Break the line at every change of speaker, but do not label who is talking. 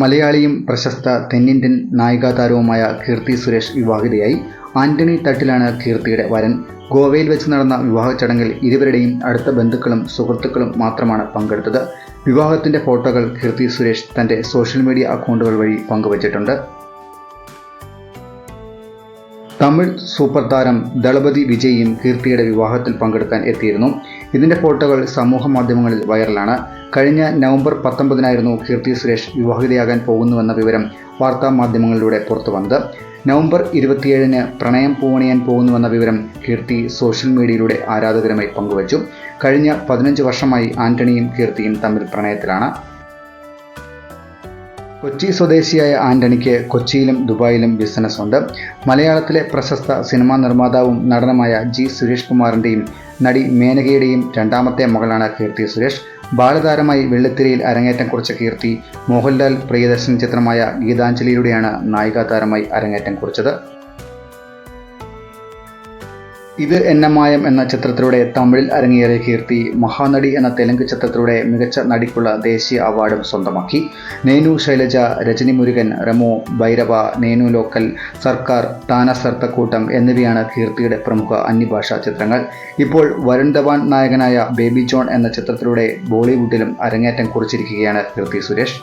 മലയാളിയും പ്രശസ്ത തെന്നിന്ത്യൻ നായികാതാരവുമായ കീർത്തി സുരേഷ് വിവാഹിതയായി. ആന്റണി തട്ടിലാണ് കീർത്തിയുടെ വരൻ. ഗോവയിൽ വെച്ച് നടന്ന വിവാഹ ചടങ്ങിൽ ഇരുവരുടെയും അടുത്ത ബന്ധുക്കളും സുഹൃത്തുക്കളും മാത്രമാണ് പങ്കെടുത്തത്. വിവാഹത്തിന്റെ ഫോട്ടോകൾ കീർത്തി സുരേഷ് തന്റെ സോഷ്യൽ മീഡിയ അക്കൗണ്ടുകൾ വഴി പങ്കുവച്ചിട്ടുണ്ട്. തമിഴ് സൂപ്പർ താരം ദളപതി വിജയും കീർത്തിയുടെ വിവാഹത്തിൽ പങ്കെടുക്കാൻ എത്തിയിരുന്നു. ഇതിന്റെ ഫോട്ടോകൾ സമൂഹ മാധ്യമങ്ങളിൽ വൈറലാണ്. കഴിഞ്ഞ നവംബർ പത്തൊമ്പതിനായിരുന്നു കീർത്തി സുരേഷ് വിവാഹിതയാകാൻ പോകുന്നുവെന്ന വിവരം വാർത്താ മാധ്യമങ്ങളിലൂടെ പുറത്തു വന്നത്. നവംബർ ഇരുപത്തിയേഴിന് പ്രണയം പൂവണിയാൻ പോകുന്നുവെന്ന വിവരം കീർത്തി സോഷ്യൽ മീഡിയയിലൂടെ ആരാധകരുമായി പങ്കുവച്ചു. കഴിഞ്ഞ പതിനഞ്ച് വർഷമായി ആന്റണിയും കീർത്തിയും തമ്മിൽ പ്രണയത്തിലാണ്. കൊച്ചി സ്വദേശിയായ ആന്റണിക്ക് കൊച്ചിയിലും ദുബായിലും ബിസിനസ് ഉണ്ട്. മലയാളത്തിലെ പ്രശസ്ത സിനിമാ നിർമ്മാതാവും നടനുമായ ജി സുരേഷ് കുമാറിന്റെയും നടി മേനകയുടെയും രണ്ടാമത്തെ മകളാണ് കീർത്തി സുരേഷ്. ബാലതാരമായി വെള്ളിത്തിരയിൽ അരങ്ങേറ്റം കുറിച്ച കീർത്തി മോഹൻലാൽ പ്രിയദർശൻ ചിത്രമായ ഗീതാഞ്ജലിയിലൂടെയാണ് നായികാതാരമായി അരങ്ങേറ്റം കുറിച്ചത്. ഇത് എന്നമായം എന്ന ചിത്രത്തിലൂടെ തമിഴിൽ അരങ്ങേറിയ കീർത്തി മഹാനടി എന്ന തെലുങ്ക് ചിത്രത്തിലൂടെ മികച്ച നടിക്കുള്ള ദേശീയ അവാർഡും സ്വന്തമാക്കി. നേനു ശൈലജ രജനി മുരുകൻ റമോ ഭൈരവ നേനു ലോക്കൽ സർക്കാർ താന സർത്തക്കൂട്ടം എന്നിവയാണ് കീർത്തിയുടെ പ്രമുഖ അന്യഭാഷാ ചിത്രങ്ങൾ. ഇപ്പോൾ വരുൺ ധവാൻ നായകനായ ബേബി ജോൺ എന്ന ചിത്രത്തിലൂടെ ബോളിവുഡിലും അരങ്ങേറ്റം കുറിച്ചിരിക്കുകയാണ് കീർത്തി സുരേഷ്.